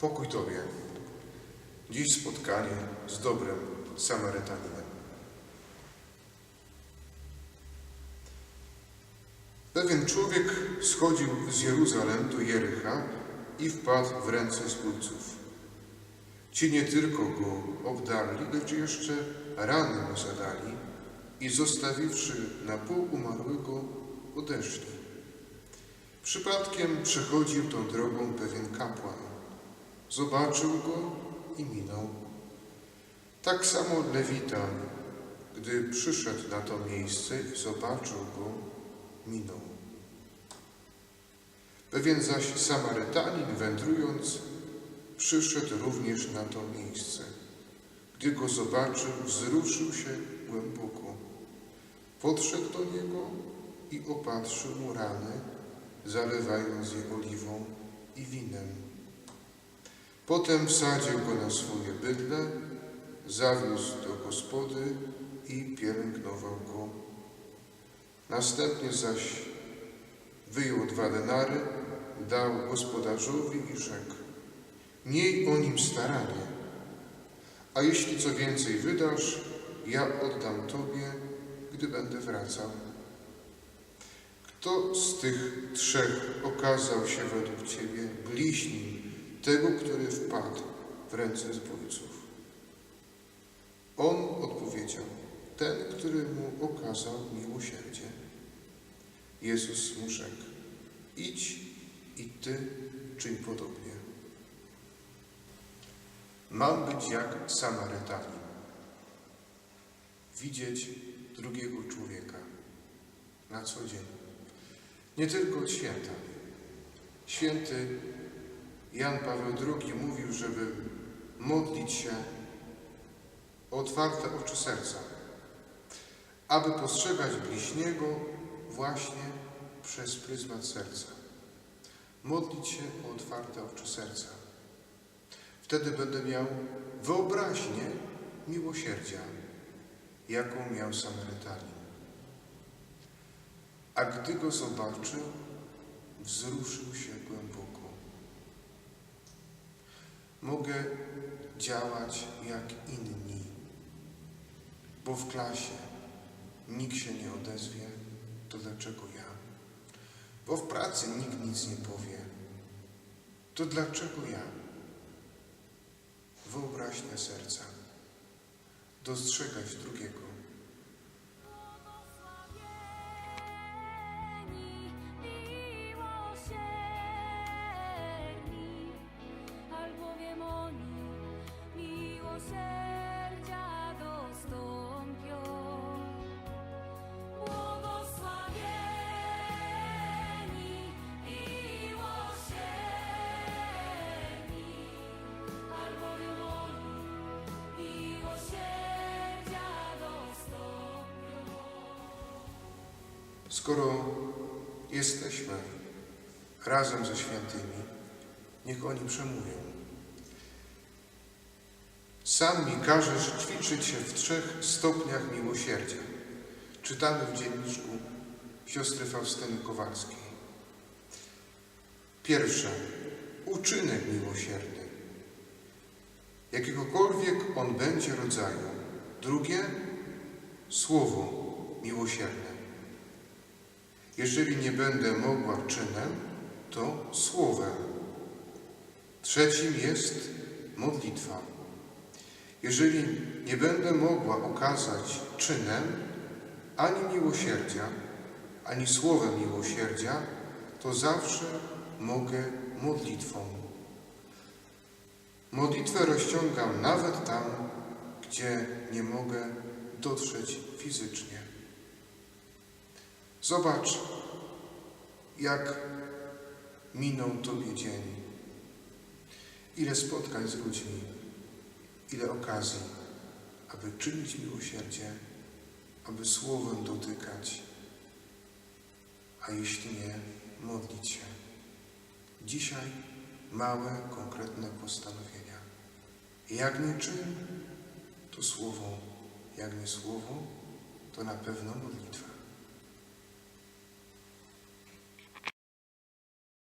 Pokój Tobie. Dziś spotkanie z dobrym Samarytaninem. Pewien człowiek schodził z Jeruzalem do Jericha i wpadł w ręce zbójców. Ci nie tylko go obdarli, lecz jeszcze rany mu zadali i zostawiwszy na pół umarłego, odeszli. Przypadkiem przechodził tą drogą pewien kapłan. Zobaczył go i minął. Tak samo Lewitan, gdy przyszedł na to miejsce i zobaczył go, minął. Pewien zaś Samarytanin, wędrując, przyszedł również na to miejsce. Gdy go zobaczył, wzruszył się głęboko. Podszedł do niego i opatrzył mu rany, zalewając je oliwą i winem. Potem wsadził go na swoje bydle, zawiózł do gospody i pielęgnował go. Następnie zaś wyjął dwa denary, dał gospodarzowi i rzekł: Miej o nim staranie, a jeśli co więcej wydasz, ja oddam tobie, gdy będę wracał. Kto z tych trzech okazał się według ciebie bliźnim tego, który wpadł w ręce zbójców? On odpowiedział, ten, który mu okazał miłosierdzie. Jezus mu rzekł, idź i ty czyń podobnie. Mam być jak Samarytanin, widzieć drugiego człowieka na co dzień, nie tylko święta. Święty Jan Paweł II mówił, żeby modlić się o otwarte oczy serca, aby postrzegać bliźniego właśnie przez pryzmat serca. Modlić się o otwarte oczy serca. Wtedy będę miał wyobraźnię miłosierdzia, jaką miał Samarytanin. A gdy go zobaczył, wzruszył się głęboko. Mogę działać jak inni, bo w klasie nikt się nie odezwie, to dlaczego ja? Bo w pracy nikt nic nie powie, to dlaczego ja? Wyobraźnia serca, dostrzegać drugiego. Skoro jesteśmy razem ze świętymi, niech oni przemówią. Sam mi każesz ćwiczyć się w trzech stopniach miłosierdzia. Czytamy w dzienniczku siostry Faustyny Kowalskiej. Pierwsze, uczynek miłosierny, jakiegokolwiek on będzie rodzaju. Drugie, słowo miłosierne. Jeżeli nie będę mogła czynem, to słowem. Trzecim jest modlitwa. Jeżeli nie będę mogła okazać czynem ani miłosierdzia, ani słowem miłosierdzia, to zawsze mogę modlitwą. Modlitwę rozciągam nawet tam, gdzie nie mogę dotrzeć fizycznie. Zobacz, jak minął Tobie dzień. Ile spotkań z ludźmi, ile okazji, aby czynić miłosierdzie, aby słowem dotykać, a jeśli nie, modlić się. Dzisiaj małe, konkretne postanowienia. Jak nie czyn, to słowo. Jak nie słowo, to na pewno modlitwa.